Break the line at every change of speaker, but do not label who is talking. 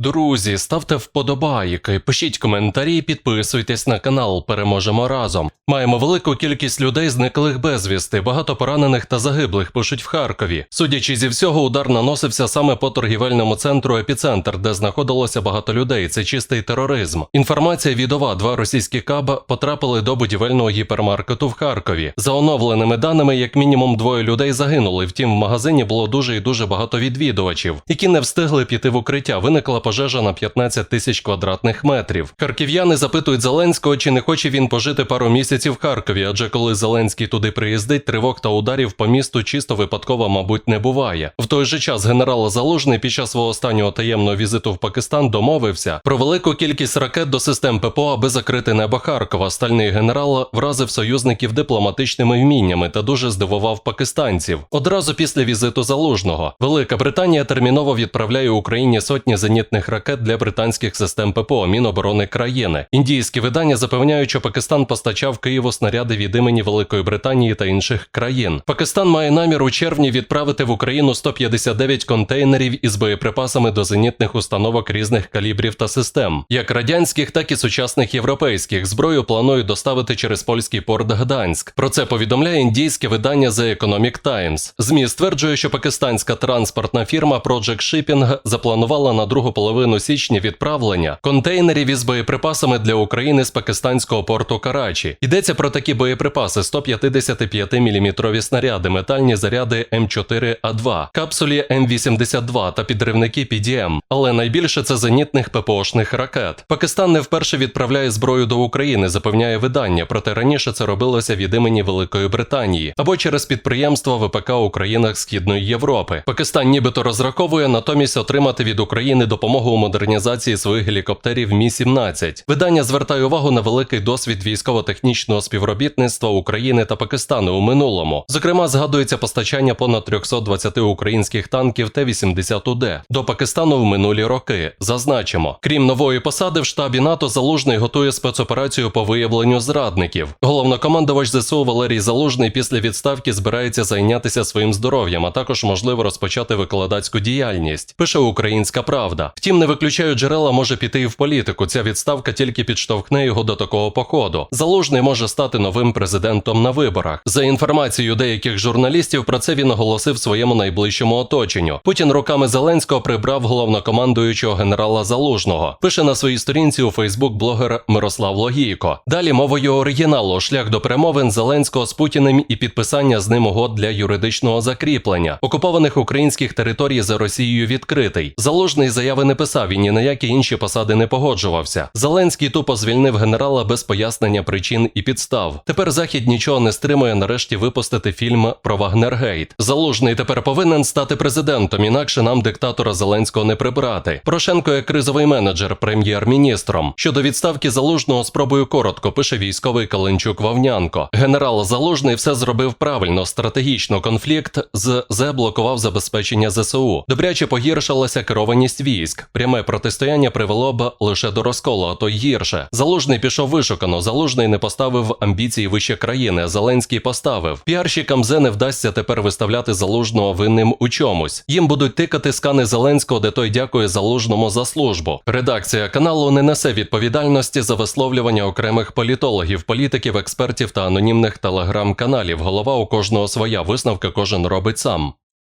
Друзі, ставте вподобайки, пишіть коментарі, підписуйтесь на канал. Переможемо разом. Маємо велику кількість людей, зниклих безвісти, багато поранених та загиблих пишуть в Харкові. Судячи зі всього, удар наносився саме по торгівельному центру епіцентр, де знаходилося багато людей. Це чистий тероризм. Інформація відова. Два російські каба потрапили до будівельного гіпермаркету в Харкові. За оновленими даними, як мінімум двоє людей загинули. Втім, в магазині було дуже і дуже багато відвідувачів, які не встигли піти в укриття. Виникла пожежа на 15 тисяч квадратних метрів. Харків'яни запитують Зеленського, чи не хоче він пожити пару місяців в Харкові, адже коли Зеленський туди приїздить, тривог та ударів по місту чисто випадково, мабуть, не буває. В той же час генерал Залужний під час свого останнього таємного візиту в Пакистан домовився про велику кількість ракет до систем ППО, аби закрити небо Харкова. Стальний генерал вразив союзників дипломатичними вміннями та дуже здивував пакистанців. Одразу після візиту Залужного Велика Британія терміново відправляє Україні сотні зенітних ракет для британських систем ППО Міноборони країни. Індійські видання запевняють, що Пакистан постачав Києву снаряди від імені Великої Британії та інших країн. Пакистан має намір у червні відправити в Україну 159 контейнерів із боєприпасами до зенітних установок різних калібрів та систем, як радянських, так і сучасних європейських. Зброю планують доставити через польський порт Гданськ. Про це повідомляє індійське видання The Economic Times. ЗМІ стверджує, що пакистанська транспортна фірма Project Shipping запланувала на другу половину січня відправлення контейнерів із боєприпасами для України з пакистанського порту Карачі. Йдеться про такі боєприпаси: 155-мм снаряди, метальні заряди М4А2, капсулі М82 та підривники PDM. Але найбільше це зенітних ППОшних ракет. Пакистан не вперше відправляє зброю до України, запевняє видання. Проте раніше це робилося від імені Великої Британії або через підприємства ВПК у країнах Східної Європи. Пакистан нібито розраховує натомість отримати від України допомогу у модернізації своїх гелікоптерів Мі 17 Видання звертає увагу на великий досвід військово-технічного співробітництва України та Пакистану у минулому. Зокрема, згадується постачання понад 320 українських танків Т-80УД до Пакистану в минулі роки. Зазначимо, крім нової посади в штабі НАТО, Залужний готує спецоперацію по виявленню зрадників. Головнокомандувач ЗСУ Валерій Залужний після відставки збирається зайнятися своїм здоров'ям, а також можливо розпочати викладацьку діяльність. Пише Українська Правда. Втім, не виключаю джерела, може піти і в політику. Ця відставка тільки підштовхне його до такого походу. Залужний може стати новим президентом на виборах. За інформацією деяких журналістів, про це він оголосив своєму найближчому оточенню. Путін руками Зеленського прибрав головнокомандуючого генерала Залужного. Пише на своїй сторінці у Фейсбук блогер Мирослав Логійко. Далі мовою оригіналу шлях до перемовин Зеленського з Путіним і підписання з ним угод для юридичного закріплення окупованих українських територій за Росією відкритий. Залужний заяви не писав і ні на які інші посади не погоджувався. Зеленський тупо звільнив генерала без пояснення причин і підстав. Тепер захід нічого не стримує нарешті випустити фільм про Вагнергейт. Залужний тепер повинен стати президентом, інакше нам диктатора Зеленського не прибрати. Порошенко як кризовий менеджер, прем'єр-міністром. Щодо відставки залужного, спробую коротко, пише військовий Каленчук Вовнянко. Генерал Залужний все зробив правильно, стратегічно. Конфлікт з ЗЕ блокував забезпечення ЗСУ. Добряче погіршилася керованість військ. Пряме протистояння привело б лише до розколу, а то й гірше. Залужний пішов вишукано. Залужний не поставив амбіції вище країни. Зеленський поставив. Піарщикам ЗЕ не вдасться тепер виставляти залужного винним у чомусь. Їм будуть тикати скани Зеленського, де той дякує залужному за службу. Редакція каналу не несе відповідальності за висловлювання окремих політологів, політиків, експертів та анонімних телеграм-каналів. Голова у кожного своя висновка кожен робить сам.